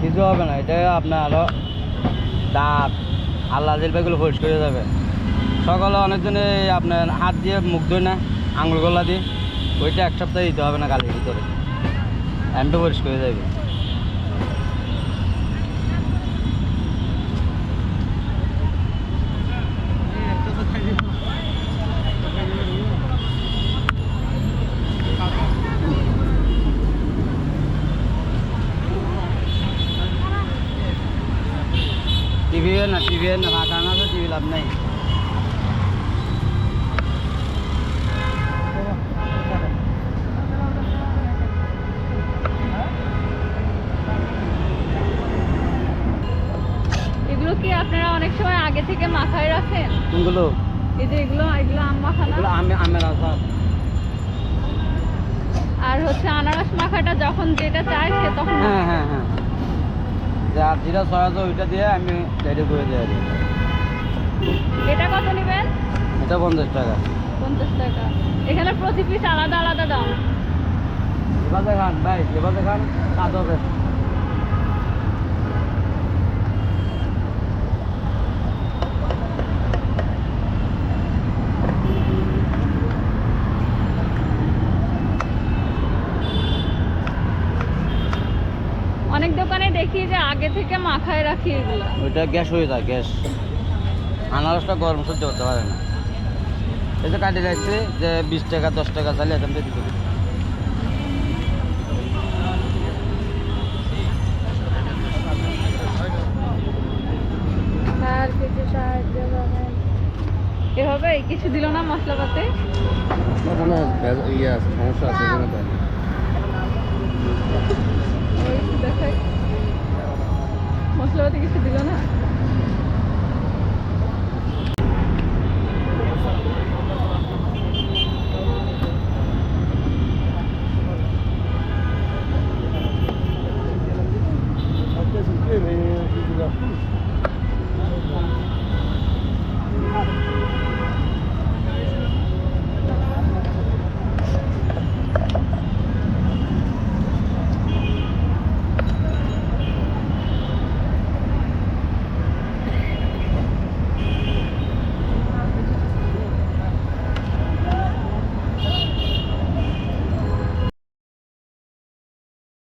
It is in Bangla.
কিছু হবে না, এটা আপনার আরও দাঁত, আল্লাহ জেলপাইগুলো হোস করে যাবে। সকালে অনেকজনে আপনার হাত দিয়ে মুখ ধুই না আঙুল গলা দিয়ে, ওইটা এক সপ্তাহে দিতে হবে না কালের ভিতরে। এমটা পরিষ্কার করে যাবে। টিভি না টিভি না না তো টিভি লাভ নাই। এগুলো কি আপনারা অনেক সময় আগে থেকে মাথায় রাখেন? কোনগুলো এই যে এগুলো এগুলো আম আমের আসার আর হচ্ছে আনারস মাখাটা যখন যেটা চায় সে তখন হ্যাঁ হ্যাঁ হ্যাঁ। যা যেটা ছয় ওইটা দিয়ে আমি রেডি করে দিই। এটা কত নেবেন? এটা পঞ্চাশ টাকা। পঞ্চাশ টাকা। এখানে প্রতি পিস আলাদা আলাদা দাম। এবারে খান ভাই এবারে খান কাজ হবে। অনেক দোকানে দেখি যে আগে থেকে মাখায় রাখি এগুলো। ওইটা গ্যাস হয়ে যায় গ্যাস। আনারসটা গরম সহ্য করতে পারে না। এই যে কাটি রাখছে যে বিশ টাকা দশ টাকা চালিয়ে এখান থেকে দিতে হবে। আর কিছু সাহায্য এভাবে কিছু দিল না মশলাপাতি? কোনো ইয়ে আছে সমস্যা আছে এখানে তো। থেকে কিছু দিল না